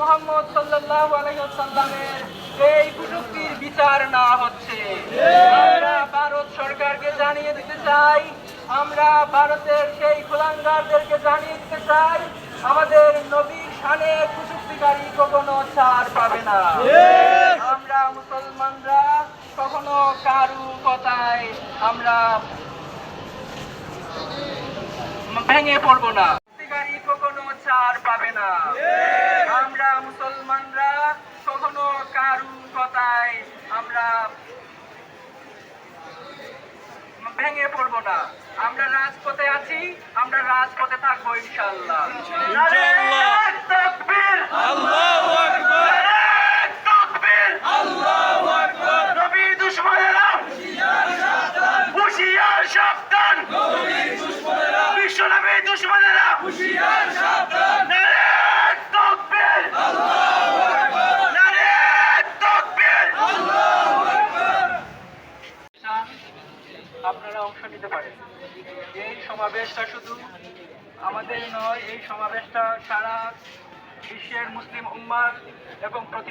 মোহাম্মদ সাল্লাল্লাহু আলাইহি ওয়াসাল্লামের এই কুটুক্তির বিচার না হচ্ছে। আমরা ভারত সরকারকে জানিয়ে দিতে চাই, আমরা ভারতের সেই কুলাঙ্গারদেরকে জানিয়ে দিতে চাই, আমাদের নবীর শানে কুটুক্তিকারী কখনো ছাড় পাবে না। আমরা মুসলমানরা কখনো কারু কথায় আমরা ভেঙে পড়ব না। কখনো ছাড় পাবে না আমরা মুসলমানরা কখনো কারু কথায় আমরা ভেঙে পড়ব না। আমরা রাজপথে আছি আমরা রাজপথে থাকব ইনশাল্লাহ বিশ্বনবী দুশ্মনেরা। আপনারা অংশ নিতে পারেন। এই সমাবেশটা শুধু আমাদের নয়, এই সমাবেশটা সারা বিশ্বের মুসলিম উম্মার এবং প্রতি